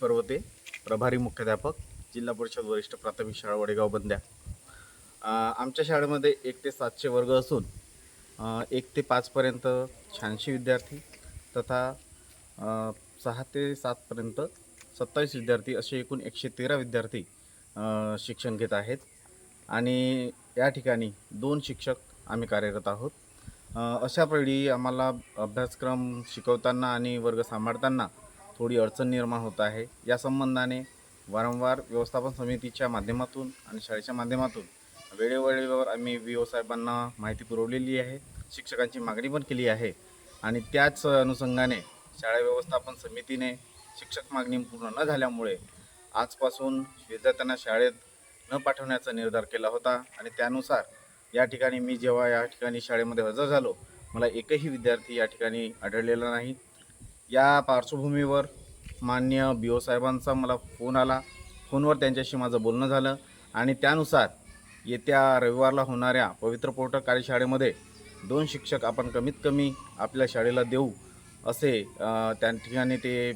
पर्वते प्रभारी मुख्याध्यापक जिल्हा परिषद वरिष्ठ प्राथमिक शाळा वडेगाव बंद्या. आमच्या शाळेमध्ये एक ते सातशे वर्ग असून एक ते पाचपर्यंत शहाऐंशी विद्यार्थी तथा सहा ते सातपर्यंत सत्तावीस विद्यार्थी असे एकूण एकशे तेरा विद्यार्थी शिक्षण घेत आहेत. आणि या ठिकाणी दोन शिक्षक आम्ही कार्यरत आहोत. अशा वेळी आम्हाला अभ्यासक्रम शिकवताना आणि वर्ग सांभाळताना थोडी अडचण निर्माण होत आहे. या संबंधाने वारंवार व्यवस्थापन समितीच्या माध्यमातून आणि शाळेच्या माध्यमातून वेळेवेळेवर आम्ही वि ओ साहेबांना माहिती पुरवलेली आहे. शिक्षकांची मागणी पण केली आहे. आणि त्याच अनुषंगाने शाळा व्यवस्थापन समितीने शिक्षक मागणी पूर्ण न झाल्यामुळे आजपासून विद्यार्थ्यांना शाळेत न पाठवण्याचा निर्धार केला होता. आणि त्यानुसार या ठिकाणी मी जेव्हा या ठिकाणी शाळेमध्ये हजर झालो मला एकही विद्यार्थी या ठिकाणी आढळलेला नाही. या पार्श्वभूमीवर मान्य बी ओ साहेबांचा मला फोन आला. फोनवर त्यांच्याशी माझं बोलणं झालं आणि त्यानुसार येत्या रविवारला होणाऱ्या पवित्र पोर्टल कार्यशाळेमध्ये दोन शिक्षक आपण कमीत कमी आपल्या शाळेला देऊ असे त्या ठिकाणी ते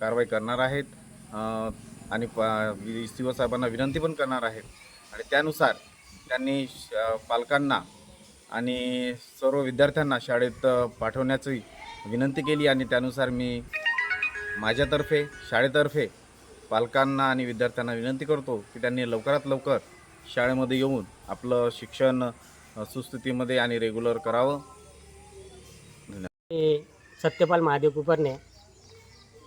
कारवाई करणार आहेत. आणि सी ओ साहेबांना विनंती पण करणार आहेत. आणि त्यानुसार त्यांनी श- पालकांना आणि सर्व विद्यार्थ्यांना शाळेत पाठवण्याची विनंती केली आणि त्यानुसार मी माझ्यातर्फे शाळेतर्फे पालकांना आणि विद्यार्थ्यांना विनंती करतो की त्यांनी लवकरात लवकर शाळेमध्ये येऊन आपलं शिक्षण सुस्थितीमध्ये आणि रेग्युलर करावं. मी सत्यपाल महादेव कुपरणे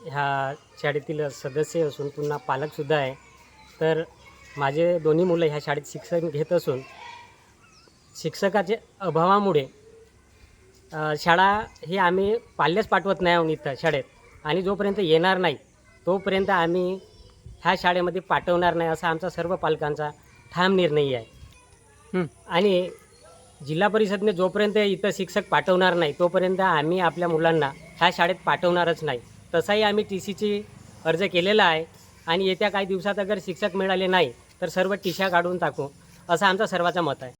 ह्या शाळेतील सदस्य असून पुन्हा पालकसुद्धा आहे. तर माझे दोन्ही मुलं ह्या शाळेत शिक्षण घेत असून शिक्षकाच्या अभावामुळे शाळा ही आम्ही पाल्याच पाठवत नाही आहोत इथं शाळेत. आणि जोपर्यंत येणार नाही तोपर्यंत आम्ही ह्या शाळेमध्ये पाठवणार नाही असा आमचा सर्व पालकांचा ठाम निर्णय आहे. आणि जिल्हा परिषदने जोपर्यंत इथं शिक्षक पाठवणार नाही तोपर्यंत आम्ही आपल्या मुलांना ह्या शाळेत पाठवणारच नाही. तसाही आम्ही टी सीची अर्ज केलेला आहे आणि येत्या काही दिवसात अगर शिक्षक मिळाले नाही तर सर्व टीशा काढून टाकू असं आमचं सर्वाचं मत आहे.